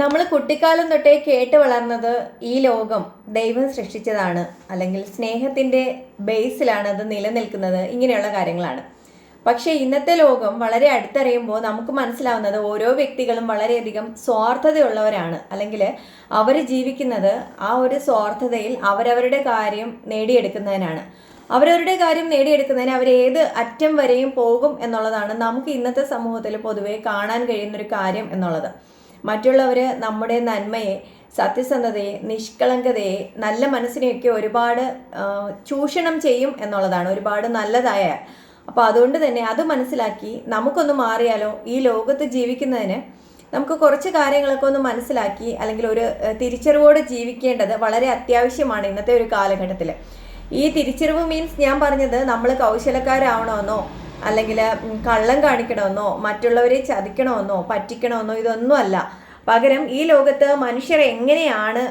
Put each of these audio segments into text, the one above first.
നമ്മൾ കുട്ടിക്കാലം തൊട്ടേ കേട്ട് വളർന്നത് ഈ ലോകം ദൈവം സൃഷ്ടിച്ചതാണ് അല്ലെങ്കിൽ സ്നേഹത്തിന്റെ ബേസിലാണ് അത് നിലനിൽക്കുന്നത് ഇങ്ങനെയുള്ള കാര്യങ്ങളാണ്. പക്ഷേ ഇന്നത്തെ ലോകം വളരെ അടുത്തറിയുമ്പോൾ നമുക്ക് മനസ്സിലാവുന്നത് ഓരോ വ്യക്തികളും വളരെയധികം സ്വാർത്ഥതയുള്ളവരാണ് അല്ലെങ്കിൽ അവർ ജീവിക്കുന്നത് ആ ഒരു സ്വാർത്ഥതയിൽ അവരവരുടെ കാര്യം നേടിയെടുക്കുന്നതിനാണ്. അവരവരുടെ കാര്യം നേടിയെടുക്കുന്നതിന് അവർ ഏത് അറ്റം വരെയും പോകും എന്നുള്ളതാണ് നമുക്ക് ഇന്നത്തെ സമൂഹത്തിൽ പൊതുവേ കാണാൻ കഴിയുന്നൊരു കാര്യം എന്നുള്ളത്. മറ്റുള്ളവർ നമ്മുടെ നന്മയെ സത്യസന്ധതയെ നിഷ്കളങ്കതയെ നല്ല മനസ്സിനെയൊക്കെ ഒരുപാട് ചൂഷണം ചെയ്യും എന്നുള്ളതാണ്. ഒരുപാട് നല്ലതായ. അപ്പോൾ അതുകൊണ്ട് തന്നെ അത് മനസ്സിലാക്കി നമുക്കൊന്ന് മാറിയാലോ? ഈ ലോകത്ത് ജീവിക്കുന്നതിന് നമുക്ക് കുറച്ച് കാര്യങ്ങളൊക്കെ ഒന്ന് മനസ്സിലാക്കി അല്ലെങ്കിൽ ഒരു തിരിച്ചറിവോട് ജീവിക്കേണ്ടത് വളരെ അത്യാവശ്യമാണ് ഇന്നത്തെ ഒരു കാലഘട്ടത്തിൽ ഈ തിരിച്ചറിവ് മീൻസ് ഞാൻ പറഞ്ഞത് നമ്മൾ കൗശലക്കാരാവണമെന്നോ അല്ലെങ്കിൽ കള്ളം കാണിക്കണമെന്നോ മറ്റുള്ളവരെ ചതിക്കണമെന്നോ പറ്റിക്കണമെന്നോ ഇതൊന്നുമല്ല. പകരം ഈ ലോകത്ത് മനുഷ്യർ എങ്ങനെയാണ്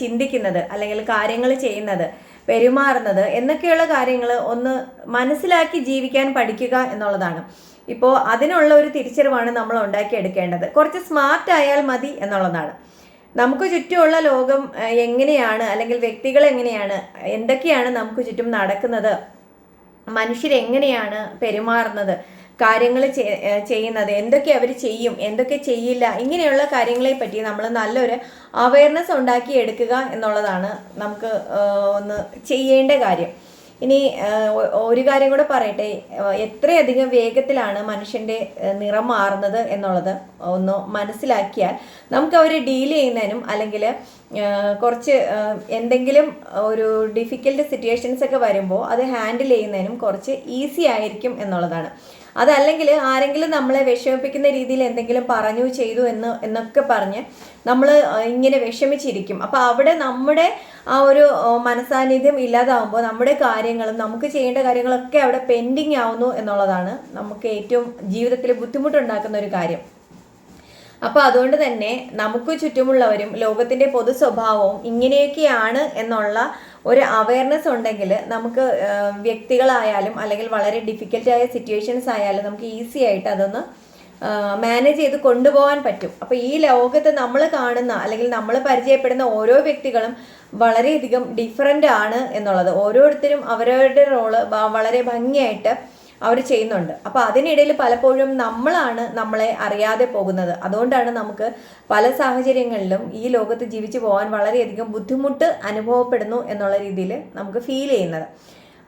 ചിന്തിക്കുന്നത് അല്ലെങ്കിൽ കാര്യങ്ങൾ ചെയ്യുന്നത് പെരുമാറുന്നത് എന്നൊക്കെയുള്ള കാര്യങ്ങൾ ഒന്ന് മനസ്സിലാക്കി ജീവിക്കാൻ പഠിക്കുക എന്നുള്ളതാണ്. ഇപ്പോൾ അതിനുള്ള ഒരു തിരിച്ചറിവാണ് നമ്മൾ ഉണ്ടാക്കിയെടുക്കേണ്ടത് കുറച്ച് സ്മാർട്ട് ആയാൽ മതി എന്നുള്ളതാണ്. നമുക്ക് ചുറ്റുമുള്ള ലോകം എങ്ങനെയാണ് അല്ലെങ്കിൽ വ്യക്തികൾ എങ്ങനെയാണ് എന്തൊക്കെയാണ് നമുക്ക് ചുറ്റും നടക്കുന്നത് മനുഷ്യരെങ്ങനെയാണ് പെരുമാറുന്നത്? കാര്യങ്ങൾ ചെയ്യുന്നത്? എന്തൊക്കെ അവർ ചെയ്യും? എന്തൊക്കെ ചെയ്യില്ല? ഇങ്ങനെയുള്ള കാര്യങ്ങളെ പറ്റി നമ്മൾ നല്ലൊരു അവയർനെസ് ഉണ്ടാക്കി എടുക്കുക എന്നുള്ളതാണ് നമുക്ക് ഒന്ന് ചെയ്യേണ്ട കാര്യം. ഇനി ഒരു കാര്യം കൂടെ പറയട്ടെ. എത്രയധികം വേഗത്തിലാണ് മനുഷ്യന്റെ നിറം മാറുന്നത് എന്നുള്ളത് ഒന്ന് മനസ്സിലാക്കിയാൽ നമുക്ക് അവരെ ഡീൽ ചെയ്യുന്നതിനും അല്ലെങ്കിൽ കുറച്ച് എന്തെങ്കിലും ഒരു ഡിഫിക്കൽട്ട് സിറ്റുവേഷൻസ് ഒക്കെ വരുമ്പോൾ അത് ഹാൻഡിൽ ചെയ്യുന്നതിനും കുറച്ച് ഈസി ആയിരിക്കും എന്നുള്ളതാണ്. അതല്ലെങ്കിൽ ആരെങ്കിലും നമ്മളെ വിഷമിപ്പിക്കുന്ന രീതിയിൽ എന്തെങ്കിലും പറഞ്ഞു ചെയ്തു എന്ന് എന്നൊക്കെ പറഞ്ഞ് നമ്മൾ ഇങ്ങനെ വിഷമിച്ചിരിക്കും. അപ്പോൾ അവിടെ നമ്മുടെ ആ ഒരു മനസാന്നിധ്യം ഇല്ലാതാവുമ്പോൾ നമ്മുടെ കാര്യങ്ങളും നമുക്ക് ചെയ്യേണ്ട കാര്യങ്ങളൊക്കെ അവിടെ പെൻഡിങ് ആവുന്നു എന്നുള്ളതാണ് നമുക്ക് ഏറ്റവും ജീവിതത്തിൽ ബുദ്ധിമുട്ടുണ്ടാക്കുന്ന ഒരു കാര്യം. അപ്പോൾ അതുകൊണ്ട് തന്നെ നമുക്ക് ചുറ്റുമുള്ളവരും ലോകത്തിന്റെ പൊതു സ്വഭാവവും ഇങ്ങനെയൊക്കെയാണ് എന്നുള്ള ഒരു അവയർനെസ് ഉണ്ടെങ്കിൽ നമുക്ക് വ്യക്തികളായാലും അല്ലെങ്കിൽ വളരെ ഡിഫിക്കൽട്ടായ സിറ്റുവേഷൻസ് ആയാലും നമുക്ക് ഈസി ആയിട്ട് അതൊന്ന് മാനേജ് ചെയ്ത് കൊണ്ടുപോകാൻ പറ്റും. അപ്പോൾ ഈ ലോകത്ത് നമ്മൾ കാണുന്ന അല്ലെങ്കിൽ നമ്മൾ പരിചയപ്പെടുന്ന ഓരോ വ്യക്തികളും വളരെയധികം ഡിഫറെന്റ് ആണ് എന്നുള്ളത്. ഓരോരുത്തരും അവരവരുടെ റോൾ വളരെ ഭംഗിയായിട്ട് അവർ ചെയ്യുന്നുണ്ട്. അപ്പോൾ അതിനിടയിൽ പലപ്പോഴും നമ്മളാണ് നമ്മളെ അറിയാതെ പോകുന്നത്. അതുകൊണ്ടാണ് നമുക്ക് പല സാഹചര്യങ്ങളിലും ഈ ലോകത്ത് ജീവിച്ചു പോകാൻ വളരെയധികം ബുദ്ധിമുട്ട് അനുഭവപ്പെടുന്നു എന്നുള്ള രീതിയിൽ നമുക്ക് ഫീൽ ചെയ്യുന്നത്.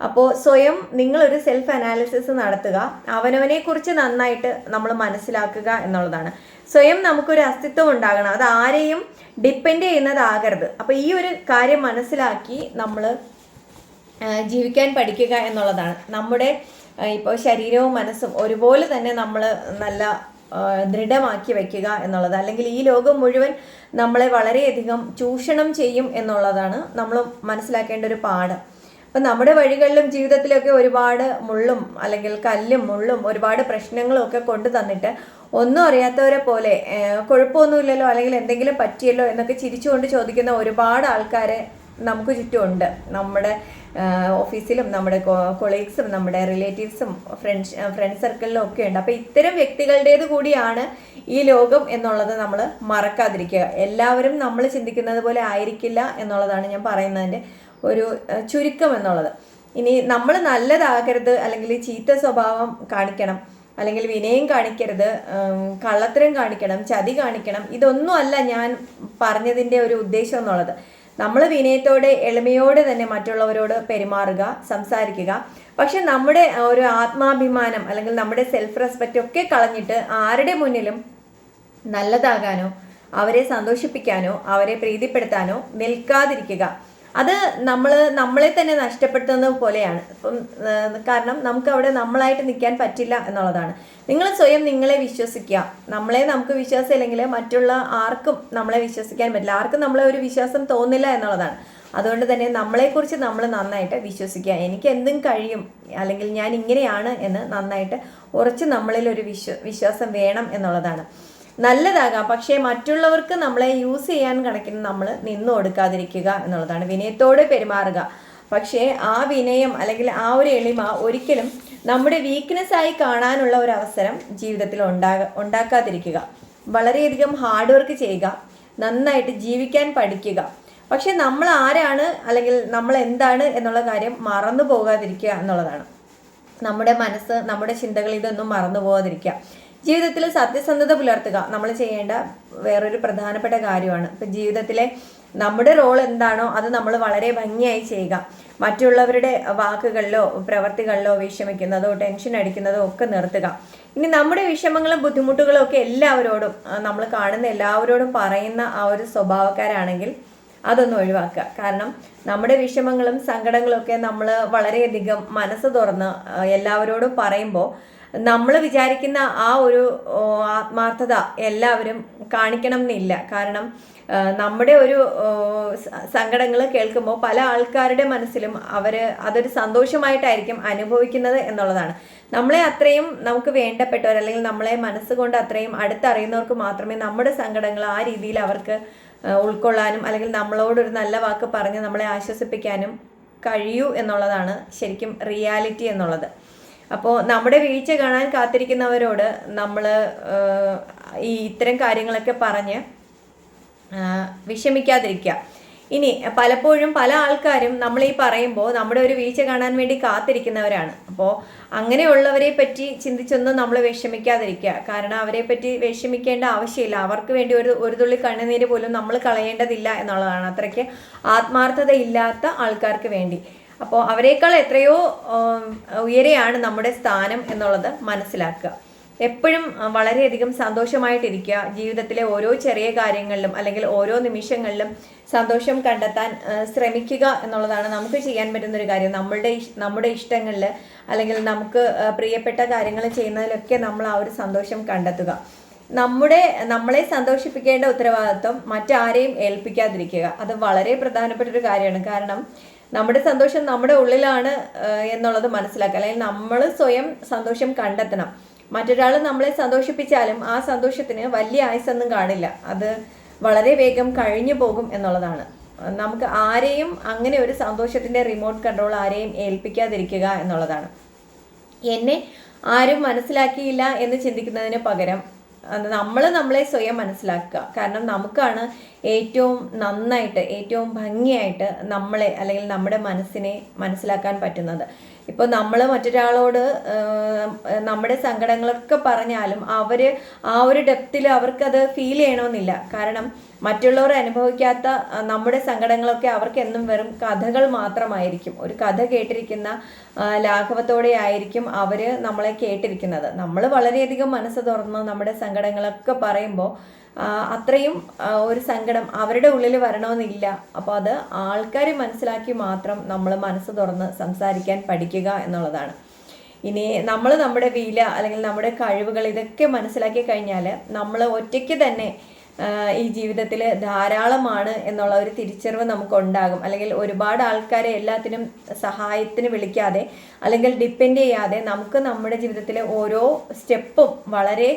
അപ്പോൾ സ്വയം നിങ്ങളൊരു സെൽഫ് അനാലിസിസ് നടത്തുക. അവനവനെ കുറിച്ച് നന്നായിട്ട് നമ്മൾ മനസ്സിലാക്കുക എന്നുള്ളതാണ്. സ്വയം നമുക്കൊരു അസ്തിത്വം ഉണ്ടാകണം. അത് ആരെയും ഡിപ്പെൻഡ് ചെയ്യുന്നതാകരുത്. അപ്പോൾ ഈ ഒരു കാര്യം മനസ്സിലാക്കി നമ്മൾ ജീവിക്കാൻ പഠിക്കുക എന്നുള്ളതാണ്. നമ്മുടെ ഇപ്പോൾ ശരീരവും മനസ്സും ഒരുപോലെ തന്നെ നമ്മൾ നല്ല ദൃഢമാക്കി വയ്ക്കുക എന്നുള്ളത്. അല്ലെങ്കിൽ ഈ ലോകം മുഴുവൻ നമ്മളെ വളരെയധികം ചൂഷണം ചെയ്യും എന്നുള്ളതാണ് നമ്മൾ മനസ്സിലാക്കേണ്ട ഒരു പാഠം. അപ്പം നമ്മുടെ വഴികളിലും ജീവിതത്തിലൊക്കെ ഒരുപാട് മുള്ളും അല്ലെങ്കിൽ കല്ലും മുള്ളും ഒരുപാട് പ്രശ്നങ്ങളും ഒക്കെ കൊണ്ടു തന്നിട്ട് ഒന്നും അറിയാത്തവരെ പോലെ കുഴപ്പമൊന്നുമില്ലല്ലോ അല്ലെങ്കിൽ എന്തെങ്കിലും പറ്റിയല്ലോ എന്നൊക്കെ ചിരിച്ചുകൊണ്ട് ചോദിക്കുന്ന ഒരുപാട് ആൾക്കാരെ നമുക്ക് ചുറ്റുമുണ്ട്. നമ്മുടെ ഓഫീസിലും നമ്മുടെ കൊളീഗ്സും നമ്മുടെ റിലേറ്റീവ്സും ഫ്രണ്ട്സ് ഫ്രണ്ട് സർക്കിളിലും ഒക്കെ ഉണ്ട്. അപ്പോൾ ഇത്തരം വ്യക്തികളുടേത് കൂടിയാണ് ഈ ലോകം എന്നുള്ളത് നമ്മൾ മറക്കാതിരിക്കുക. എല്ലാവരും നമ്മൾ ചിന്തിക്കുന്നത് പോലെ ആയിരിക്കില്ല എന്നുള്ളതാണ് ഞാൻ പറയുന്നതിന്റെ ഒരു ചുരുക്കം എന്നുള്ളത്. ഇനി നമ്മൾ നല്ലതാകരുത് അല്ലെങ്കിൽ ചീത്ത സ്വഭാവം കാണിക്കണം അല്ലെങ്കിൽ വിനയം കാണിക്കരുത് കള്ളത്തരം കാണിക്കണം ചതി കാണിക്കണം ഇതൊന്നുമല്ല ഞാൻ പറഞ്ഞതിന്റെ ഒരു ഉദ്ദേശം എന്നുള്ളത്. നമ്മൾ വിനയത്തോടെ എളിമയോടെ തന്നെ മറ്റുള്ളവരോട് പെരുമാറുക സംസാരിക്കുക. പക്ഷെ നമ്മുടെ ഒരു ആത്മാഭിമാനം അല്ലെങ്കിൽ നമ്മുടെ സെൽഫ് റെസ്പെക്റ്റ് ഒക്കെ കളഞ്ഞിട്ട് ആരുടെ മുന്നിലും നല്ലതാകാനോ അവരെ സന്തോഷിപ്പിക്കാനോ അവരെ പ്രീതിപ്പെടുത്താനോ നിൽക്കാതിരിക്കുക. അത് നമ്മൾ നമ്മളെ തന്നെ നഷ്ടപ്പെടുത്തുന്നത് പോലെയാണ്. ഇപ്പം കാരണം നമുക്ക് അവിടെ നമ്മളായിട്ട് നിൽക്കാൻ പറ്റില്ല എന്നുള്ളതാണ്. നിങ്ങൾ സ്വയം നിങ്ങളെ വിശ്വസിക്കുക. നമ്മളെ നമുക്ക് വിശ്വാസം ഇല്ലെങ്കിൽ മറ്റുള്ള ആർക്കും നമ്മളെ വിശ്വസിക്കാൻ പറ്റില്ല. ആർക്കും നമ്മളെ ഒരു വിശ്വാസം തോന്നില്ല എന്നുള്ളതാണ്. അതുകൊണ്ട് തന്നെ നമ്മളെക്കുറിച്ച് നമ്മൾ നന്നായിട്ട് വിശ്വസിക്കുക. എനിക്ക് എന്തും കഴിയും അല്ലെങ്കിൽ ഞാൻ ഇങ്ങനെയാണ് എന്ന് നന്നായിട്ട് ഉറച്ച് നമ്മളിൽ ഒരു വിശ്വ വിശ്വാസം വേണം എന്നുള്ളതാണ്. നല്ലതാകാം. പക്ഷേ മറ്റുള്ളവർക്ക് നമ്മളെ യൂസ് ചെയ്യാൻ കണക്കിന് നമ്മൾ നിന്നു കൊടുക്കാതിരിക്കുക എന്നുള്ളതാണ്. വിനയത്തോടെ പെരുമാറുക. പക്ഷേ ആ വിനയം അല്ലെങ്കിൽ ആ ഒരു എളിമ ഒരിക്കലും നമ്മുടെ വീക്ക്നെസ് ആയി കാണാനുള്ള ഒരു അവസരം ജീവിതത്തിൽ ഉണ്ടാക ഉണ്ടാക്കാതിരിക്കുക. വളരെയധികം ഹാർഡ് വർക്ക് ചെയ്യുക. നന്നായിട്ട് ജീവിക്കാൻ പഠിക്കുക. പക്ഷെ നമ്മൾ ആരാണ് അല്ലെങ്കിൽ നമ്മൾ എന്താണ് എന്നുള്ള കാര്യം മറന്നു പോകാതിരിക്കുക എന്നുള്ളതാണ്. നമ്മുടെ മനസ്സ് നമ്മുടെ ചിന്തകൾ ഇതൊന്നും മറന്നു പോകാതിരിക്കുക. ജീവിതത്തിൽ സത്യസന്ധത പുലർത്തുക. നമ്മൾ ചെയ്യേണ്ട വേറൊരു പ്രധാനപ്പെട്ട കാര്യമാണ്. ഇപ്പം ജീവിതത്തിലെ നമ്മുടെ റോൾ എന്താണോ അത് നമ്മൾ വളരെ ഭംഗിയായി ചെയ്യുക. മറ്റുള്ളവരുടെ വാക്കുകളിലോ പ്രവർത്തികളിലോ വിഷമിക്കുന്നതോ ടെൻഷൻ അടിക്കുന്നതോ ഒക്കെ നിർത്തുക. ഇനി നമ്മുടെ വിഷമങ്ങളും ബുദ്ധിമുട്ടുകളും ഒക്കെ എല്ലാവരോടും നമ്മൾ കാണുന്ന എല്ലാവരോടും പറയുന്ന ആ ഒരു സ്വഭാവക്കാരാണെങ്കിൽ അതൊന്ന് ഒഴിവാക്കുക. കാരണം നമ്മുടെ വിഷമങ്ങളും സങ്കടങ്ങളും ഒക്കെ നമ്മൾ വളരെയധികം മനസ്സ് തുറന്ന് എല്ലാവരോടും പറയുമ്പോൾ നമ്മൾ വിചാരിക്കുന്ന ആ ഒരു ആത്മാർത്ഥത എല്ലാവരും കാണിക്കണം എന്നില്ല. കാരണം നമ്മുടെ ഒരു സങ്കടങ്ങൾ കേൾക്കുമ്പോൾ പല ആൾക്കാരുടെ മനസ്സിലും അവർ അതൊരു സന്തോഷമായിട്ടായിരിക്കും അനുഭവിക്കുന്നത് എന്നുള്ളതാണ്. നമ്മളെ അത്രയും നമുക്ക് വേണ്ടപ്പെട്ടവർ അല്ലെങ്കിൽ നമ്മളെ മനസ്സുകൊണ്ട് അത്രയും അടുത്തറിയുന്നവർക്ക് മാത്രമേ നമ്മുടെ സങ്കടങ്ങൾ ആ രീതിയിൽ അവർക്ക് ഉൾക്കൊള്ളാനും അല്ലെങ്കിൽ നമ്മളോടൊരു നല്ല വാക്ക് പറഞ്ഞ് നമ്മളെ ആശ്വസിപ്പിക്കാനും കഴിയൂ എന്നുള്ളതാണ് ശരിക്കും റിയാലിറ്റി എന്നുള്ളത്. അപ്പോൾ നമ്മുടെ വീഴ്ച കാണാൻ കാത്തിരിക്കുന്നവരോട് നമ്മൾ ഈ ഇത്തരം കാര്യങ്ങളൊക്കെ പറഞ്ഞ് വിഷമിക്കാതിരിക്കുക. ഇനി പലപ്പോഴും പല ആൾക്കാരും നമ്മൾ ഈ പറയുമ്പോൾ നമ്മുടെ ഒരു വീഴ്ച കാണാൻ വേണ്ടി കാത്തിരിക്കുന്നവരാണ്. അപ്പോൾ അങ്ങനെയുള്ളവരെ പറ്റി ചിന്തിച്ചൊന്നും നമ്മൾ വിഷമിക്കാതിരിക്കുക. കാരണം അവരെ പറ്റി വിഷമിക്കേണ്ട ആവശ്യമില്ല. അവർക്ക് വേണ്ടി ഒരു ഒരു തുള്ളി കണ്ണുനീര് പോലും നമ്മൾ കളയേണ്ടതില്ല എന്നുള്ളതാണ്. അത്രയ്ക്ക് ആത്മാർത്ഥത ഇല്ലാത്ത ആൾക്കാർക്ക് വേണ്ടി. അപ്പോൾ അവരെക്കാൾ എത്രയോ ഉയരെയാണ് നമ്മുടെ സ്ഥാനം എന്നുള്ളത് മനസ്സിലാക്കുക. എപ്പോഴും വളരെയധികം സന്തോഷമായിട്ടിരിക്കുക. ജീവിതത്തിലെ ഓരോ ചെറിയ കാര്യങ്ങളിലും അല്ലെങ്കിൽ ഓരോ നിമിഷങ്ങളിലും സന്തോഷം കണ്ടെത്താൻ ശ്രമിക്കുക എന്നുള്ളതാണ് നമുക്ക് ചെയ്യാൻ പറ്റുന്ന ഒരു കാര്യം. നമ്മളുടെ നമ്മുടെ ഇഷ്ടങ്ങളിൽ അല്ലെങ്കിൽ നമുക്ക് പ്രിയപ്പെട്ട കാര്യങ്ങൾ ചെയ്യുന്നതിലൊക്കെ നമ്മൾ ആ ഒരു സന്തോഷം കണ്ടെത്തുക. നമ്മുടെ നമ്മളെ സന്തോഷിപ്പിക്കേണ്ട ഉത്തരവാദിത്വം മറ്റാരെയും ഏൽപ്പിക്കാതിരിക്കുക. അത് വളരെ പ്രധാനപ്പെട്ട ഒരു കാര്യമാണ്. കാരണം നമ്മുടെ സന്തോഷം നമ്മുടെ ഉള്ളിലാണ് എന്നുള്ളത് മനസ്സിലാക്കുക. അല്ലെങ്കിൽ നമ്മൾ സ്വയം സന്തോഷം കണ്ടെത്തണം. മറ്റൊരാൾ നമ്മളെ സന്തോഷിപ്പിച്ചാലും ആ സന്തോഷത്തിന് വലിയ ആയുസൊന്നും കാണില്ല. അത് വളരെ വേഗം കഴിഞ്ഞു പോകും എന്നുള്ളതാണ്. നമുക്ക് ആരെയും അങ്ങനെ ഒരു സന്തോഷത്തിന്റെ റിമോട്ട് കൺട്രോൾ ആരെയും ഏൽപ്പിക്കാതിരിക്കുക എന്നുള്ളതാണ്. എന്നെ ആരും മനസ്സിലാക്കിയില്ല എന്ന് ചിന്തിക്കുന്നതിന് പകരം നമ്മൾ നമ്മളെ സ്വയം മനസ്സിലാക്കുക. കാരണം നമുക്കാണ് ഏറ്റവും നന്നായിട്ട് ഏറ്റവും ഭംഗിയായിട്ട് നമ്മളെ അല്ലെങ്കിൽ നമ്മുടെ മനസ്സിനെ മനസ്സിലാക്കാൻ പറ്റുന്നത്. ഇപ്പോൾ നമ്മൾ മറ്റൊരാളോട് നമ്മുടെ സങ്കടങ്ങളൊക്കെ പറഞ്ഞാലും അവർ ആ ഒരു ഡെപ്തിൽ അവർക്കത് ഫീൽ ചെയ്യണമെന്നില്ല. കാരണം മറ്റുള്ളവർ അനുഭവിക്കാത്ത നമ്മുടെ സങ്കടങ്ങളൊക്കെ അവർക്ക് എന്നും വെറും കഥകൾ മാത്രമായിരിക്കും. ഒരു കഥ കേട്ടിരിക്കുന്ന ലാഘവത്തോടെ ആയിരിക്കും അവർ നമ്മളെ കേട്ടിരിക്കുന്നത്. നമ്മൾ വളരെയധികം മനസ്സ് തുറന്ന് നമ്മുടെ സങ്കടങ്ങളൊക്കെ പറയുമ്പോൾ അത്രയും ഒരു സങ്കടം അവരുടെ ഉള്ളിൽ വരണമെന്നില്ല. അപ്പോൾ അത് ആൾക്കാർ മനസ്സിലാക്കി മാത്രം നമ്മൾ മനസ്സ് തുറന്ന് സംസാരിക്കാൻ പഠിക്കുക എന്നുള്ളതാണ്. ഇനി നമ്മൾ നമ്മുടെ വീല അല്ലെങ്കിൽ നമ്മുടെ കഴിവുകൾ ഇതൊക്കെ മനസ്സിലാക്കി കഴിഞ്ഞാൽ നമ്മൾ ഒറ്റയ്ക്ക് തന്നെ ഈ ജീവിതത്തിൽ ധാരാളമാണ് എന്നുള്ള ഒരു തിരിച്ചറിവ് നമുക്കുണ്ടാകും. അല്ലെങ്കിൽ ഒരുപാട് ആൾക്കാരെ എല്ലാത്തിനും സഹായത്തിന് വിളിക്കാതെ അല്ലെങ്കിൽ ഡിപ്പെൻഡ് ചെയ്യാതെ നമുക്ക് നമ്മുടെ ജീവിതത്തിലെ ഓരോ സ്റ്റെപ്പും വളരെ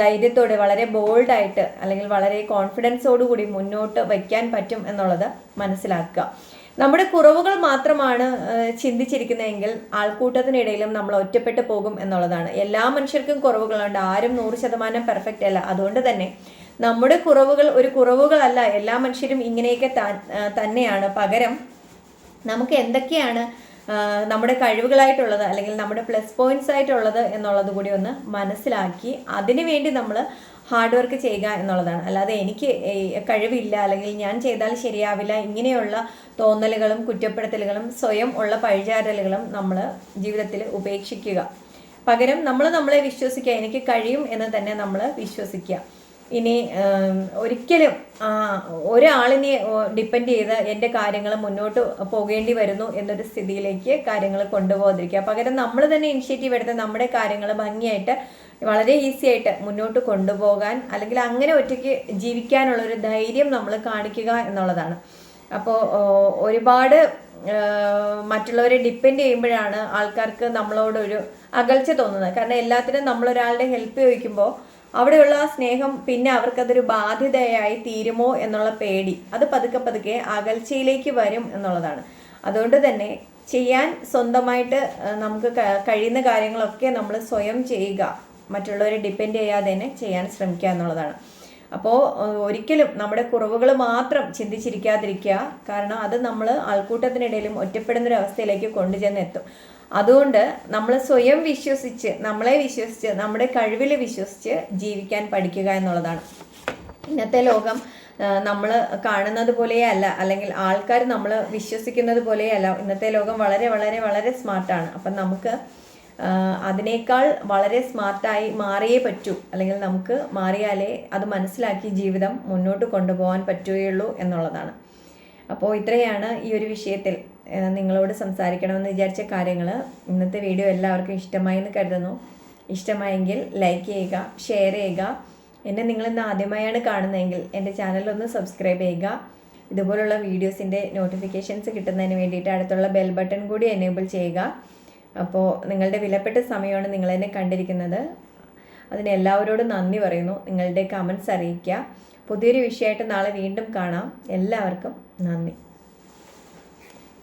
ധൈര്യത്തോടെ വളരെ ബോൾഡായിട്ട് അല്ലെങ്കിൽ വളരെ കോൺഫിഡൻസോടുകൂടി മുന്നോട്ട് വയ്ക്കാൻ പറ്റും എന്നുള്ളത് മനസ്സിലാക്കുക. നമ്മുടെ കുറവുകൾ മാത്രമാണ് ചിന്തിച്ചിരിക്കുന്നതെങ്കിൽ ആൾക്കൂട്ടത്തിനിടയിലും നമ്മൾ ഒറ്റപ്പെട്ടു പോകും എന്നുള്ളതാണ്. എല്ലാ മനുഷ്യർക്കും കുറവുകളുണ്ട്. ആരും നൂറ് ശതമാനം പെർഫെക്റ്റ് അല്ല. അതുകൊണ്ട് തന്നെ നമ്മുടെ കുറവുകൾ ഒരു കുറവുകളല്ല. എല്ലാ മനുഷ്യരും ഇങ്ങനെയൊക്കെ തന്നെയാണ്. പകരം നമുക്ക് എന്തൊക്കെയാണ് നമ്മുടെ കഴിവുകളായിട്ടുള്ളത് അല്ലെങ്കിൽ നമ്മുടെ പ്ലസ് പോയിന്റ്സ് ആയിട്ടുള്ളത് എന്നുള്ളത് കൂടി ഒന്ന് മനസ്സിലാക്കി അതിനു വേണ്ടി നമ്മൾ ഹാർഡ് വർക്ക് ചെയ്യുക എന്നുള്ളതാണ്. അല്ലാതെ എനിക്ക് കഴിവില്ല അല്ലെങ്കിൽ ഞാൻ ചെയ്താൽ ശരിയാവില്ല ഇങ്ങനെയുള്ള തോന്നലുകളും കുറ്റപ്പെടുത്തലുകളും സ്വയം ഉള്ള പഴിചാരലുകളും നമ്മൾ ജീവിതത്തിൽ ഉപേക്ഷിക്കുക. പകരം നമ്മൾ നമ്മളെ വിശ്വസിക്കുക. എനിക്ക് കഴിയും എന്ന് തന്നെ നമ്മൾ വിശ്വസിക്കുക. ഇനി ഒരിക്കലും ഒരാളിനെ ഡിപ്പെൻഡ് ചെയ്ത് എന്റെ കാര്യങ്ങൾ മുന്നോട്ട് പോകേണ്ടി വരുന്നു എന്നൊരു സ്ഥിതിയിലേക്ക് കാര്യങ്ങൾ കൊണ്ടുപോകാതിരിക്കുക. പകരം നമ്മൾ തന്നെ ഇനിഷ്യേറ്റീവ് എടുത്ത് നമ്മുടെ കാര്യങ്ങൾ ഭംഗിയായിട്ട് വളരെ ഈസി ആയിട്ട് മുന്നോട്ട് കൊണ്ടുപോകാൻ അല്ലെങ്കിൽ അങ്ങനെ ഒറ്റയ്ക്ക് ജീവിക്കാനുള്ള ഒരു ധൈര്യം നമ്മൾ കാണിക്കുക എന്നുള്ളതാണ്. അപ്പോൾ ഒരുപാട് മറ്റുള്ളവരെ ഡിപ്പെൻഡ് ചെയ്യുമ്പോഴാണ് ആൾക്കാർക്ക് നമ്മളോടൊരു അകൽച്ച തോന്നുന്നത്. കാരണം എല്ലാത്തിനും നമ്മളൊരാളുടെ ഹെൽപ്പ് ചോദിക്കുമ്പോൾ അവിടെയുള്ള ആ സ്നേഹം പിന്നെ അവർക്കതൊരു ബാധ്യതയായി തീരുമോ എന്നുള്ള പേടി. അത് പതുക്കെ പതുക്കെ അകൽച്ചയിലേക്ക് വരും എന്നുള്ളതാണ്. അതുകൊണ്ട് തന്നെ ചെയ്യാൻ സ്വന്തമായിട്ട് നമുക്ക് കഴിയുന്ന കാര്യങ്ങളൊക്കെ നമ്മൾ സ്വയം ചെയ്യുക. മറ്റുള്ളവരെ ഡിപ്പെൻഡ് ചെയ്യാതെ തന്നെ ചെയ്യാൻ ശ്രമിക്കുക എന്നുള്ളതാണ്. അപ്പോൾ ഒരിക്കലും നമ്മുടെ കുറവുകൾ മാത്രം ചിന്തിച്ചിരിക്കാതിരിക്കുക. കാരണം അത് നമ്മൾ ആൾക്കൂട്ടത്തിനിടയിലും ഒറ്റപ്പെടുന്നൊരവസ്ഥയിലേക്ക് ഒരു അവസ്ഥയിലേക്ക് കൊണ്ടുചെന്ന് എത്തും അതുകൊണ്ട് നമ്മൾ സ്വയം വിശ്വസിച്ച് നമ്മളെ വിശ്വസിച്ച് നമ്മുടെ കഴിവിൽ വിശ്വസിച്ച് ജീവിക്കാൻ പഠിക്കുക എന്നുള്ളതാണ്. ഇന്നത്തെ ലോകം നമ്മൾ കാണുന്നത് പോലെയല്ല അല്ലെങ്കിൽ ആൾക്കാർ നമ്മൾ വിശ്വസിക്കുന്നത് പോലെയല്ല. ഇന്നത്തെ ലോകം വളരെ വളരെ വളരെ സ്മാർട്ടാണ്. അപ്പം നമുക്ക് അതിനേക്കാൾ വളരെ സ്മാർട്ടായി മാറിയേ പറ്റൂ. അല്ലെങ്കിൽ നമുക്ക് മാറിയാലേ അത് മനസ്സിലാക്കി ജീവിതം മുന്നോട്ട് കൊണ്ടുപോകാൻ പറ്റുകയുള്ളൂ എന്നുള്ളതാണ്. അപ്പോൾ ഇത്രയാണ് ഈ ഒരു വിഷയത്തിൽ. നിങ്ങളോട് സംസാരിക്കണമെന്ന് വിചാരിച്ച കാര്യങ്ങൾ ഇന്നത്തെ വീഡിയോ എല്ലാവർക്കും ഇഷ്ടമായി എന്ന് കരുതുന്നു. ഇഷ്ടമായെങ്കിൽ ലൈക്ക് ചെയ്യുക ഷെയർ ചെയ്യുക. എന്നെ നിങ്ങളിന്ന് ആദ്യമായാണ് കാണുന്നതെങ്കിൽ എന്റെ ചാനലൊന്ന് സബ്സ്ക്രൈബ് ചെയ്യുക. ഇതുപോലുള്ള വീഡിയോസിന്റെ നോട്ടിഫിക്കേഷൻസ് കിട്ടുന്നതിന് വേണ്ടിയിട്ട് അടുത്തുള്ള ബെൽ ബട്ടൺ കൂടി എനേബിൾ ചെയ്യുക. അപ്പോൾ നിങ്ങളുടെ വിലപ്പെട്ട സമയമാണ് നിങ്ങളെന്നെ കണ്ടിരിക്കുന്നത്. അതിന് എല്ലാവരോടും നന്ദി പറയുന്നു. നിങ്ങളുടെ കമൻസ് അറിയിക്കുക. പുതിയൊരു വിഷയമായിട്ട് നാളെ വീണ്ടും കാണാം. എല്ലാവർക്കും നന്ദി.